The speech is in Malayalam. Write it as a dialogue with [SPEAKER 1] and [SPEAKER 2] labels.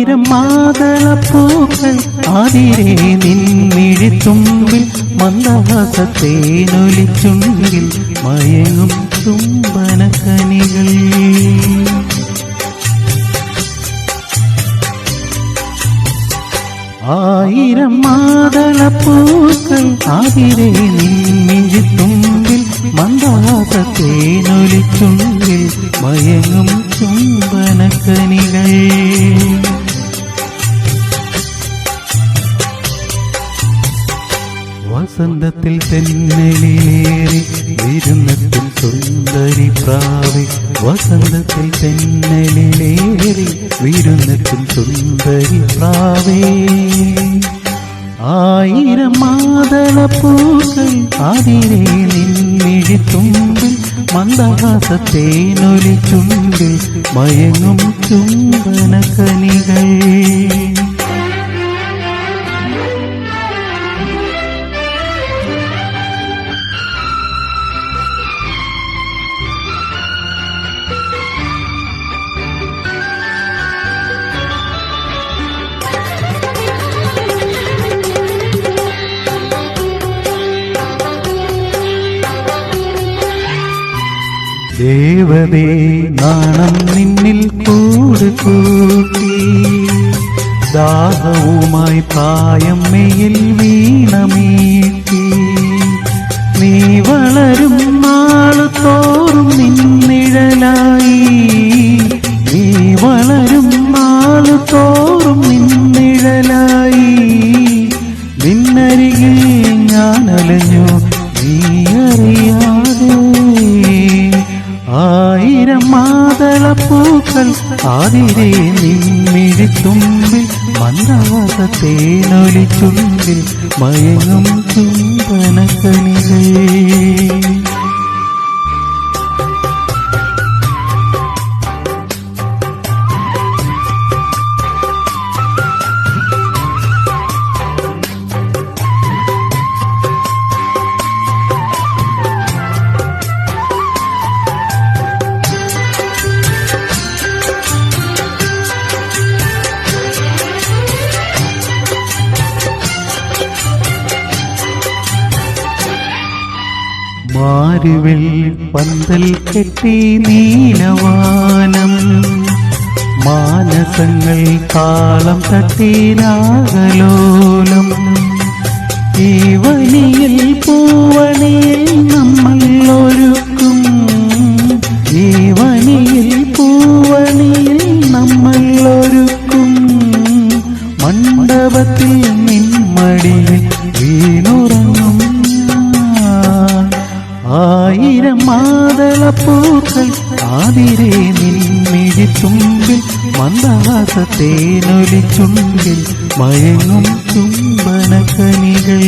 [SPEAKER 1] ആയിരം മാതളപ്പൂക്കൾ ആതിരെ നിൻമിഴിത്തുമ്പിൽ മന്ദഹാസത്തേനൊലിച്ചുണ്ടിൽ മയങ്ങും ചുംബനക്കനികൾ ആയിരം മാതളപ്പൂക്കൾ ആതിരെ നിൻമിഴിത്തുമ്പിൽ മന്ദഹാസത്തേനൊലിച്ചുണ്ടിൽ മയങ്ങും ചുംബനക്കനികൾ വസന്തത്തിൽ തെന്നലിലേറി വിരുന്നത്തിൽ സുന്ദരി പ്രാവി. വസന്തത്തിൽ തെന്നലിലേറി വിരുന്നത്തിൽ സുന്ദരി പ്രാവേ. ആയിരം മാതളപ്പൂക്കൾ അതിരെ നിന്നിഴിത്തുമ്പിൽ മന്ദഹാസത്തേനൊലിച്ചുണ്ടിൽ മയങ്ങും ചുംബനക്കനികൾ ദേവതേ നാണം നിന്നിൽ കൂട് കൂട്ടി. ദാഹവുമായി പ്രായം മെയിൽ ആതിരെ നിമ്മിഴിത്തുമ്പിൽ മന്ദവാസത്തേനൊലിച്ചുണ്ടിൽ മയങ്ങും ചുംബനക്കണികൾ മാരുവിൽ പന്തൽ കെട്ടി നീലവാനം. മാനസങ്ങൾ താളം തട്ടി രാഗലോലം ഈ വനിയിൽ പൂവണിയിൽ ആയിരം മാതളപ്പൂക്കൾ ആതിരെ നിൻമിഴിത്തുമ്പിൽ ചുണ്ടിൽ മയങ്ങും ചുംബനക്കനികൾ